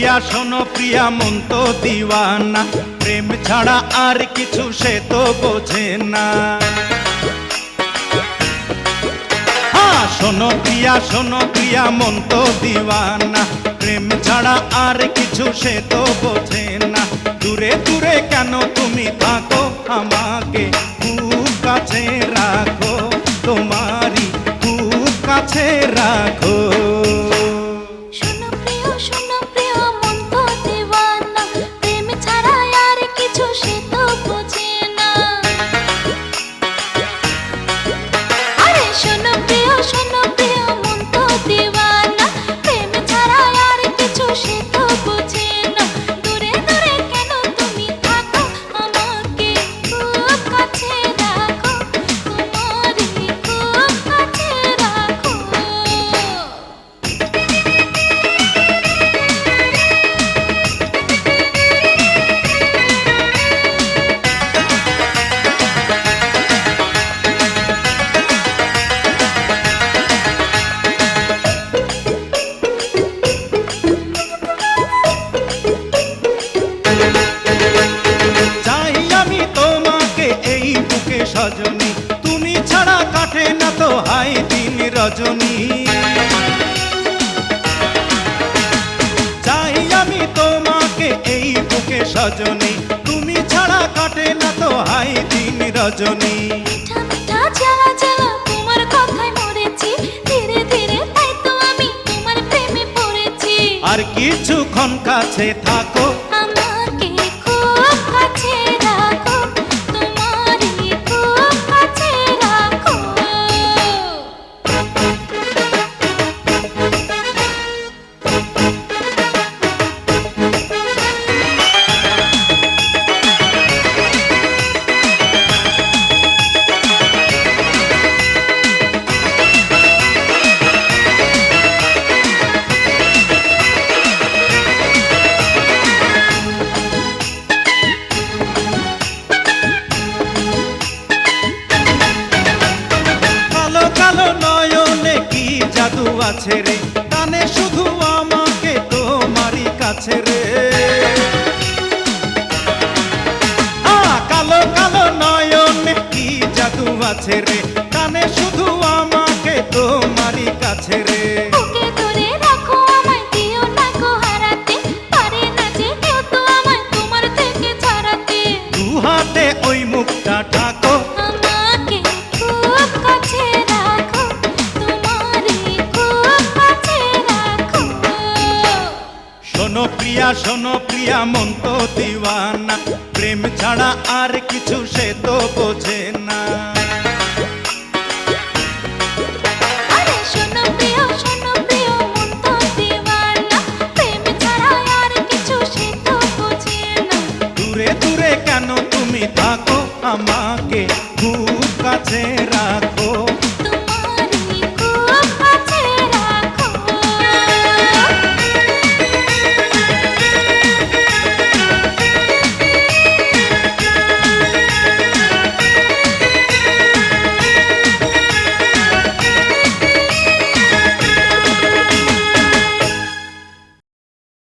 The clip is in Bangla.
প্রিয়া, শোনো প্রিয়া, মন তো দিওয়ানা। প্রেম ছাড়া আর কিছু সে তো বোঝে না। হ্যাঁ শোনো প্রিয়া শোনো প্রিয়া, মন তো দিওয়ানা। প্রেম ছাড়া আর কিছু সে তো বোঝে না। দূরে দূরে কেন তুমি থাকো আমাকে? খুব কাছে রাখো, তোমারই খুব কাছে রাখো। তুমি ছাড়া কাটে না তো হাই দিন রজনী। চাই আমি তোমাকে এই বুকে সজনী। তুমি ছাড়া কাটে না তো হাই দিন রজনী। আর কিছুক্ষণ কাছে থাকো জাদু আছে রে। কানে শুধু আমাকে তোমারই কাছে রে। কালো কালো নয়নে কি জাদু আছে রে? কানে শুধু আমাকে তোমারই কাছে রে। ধরে রাখো আমায় প্রিয় শোনো প্রিয়া মন তো দিওয়ানা। প্রেম ছাড়া আর কিছু সে তো বোঝে না। দূরে দূরে কেন তুমি থাকো আমাকে খুব কাছে রাখো।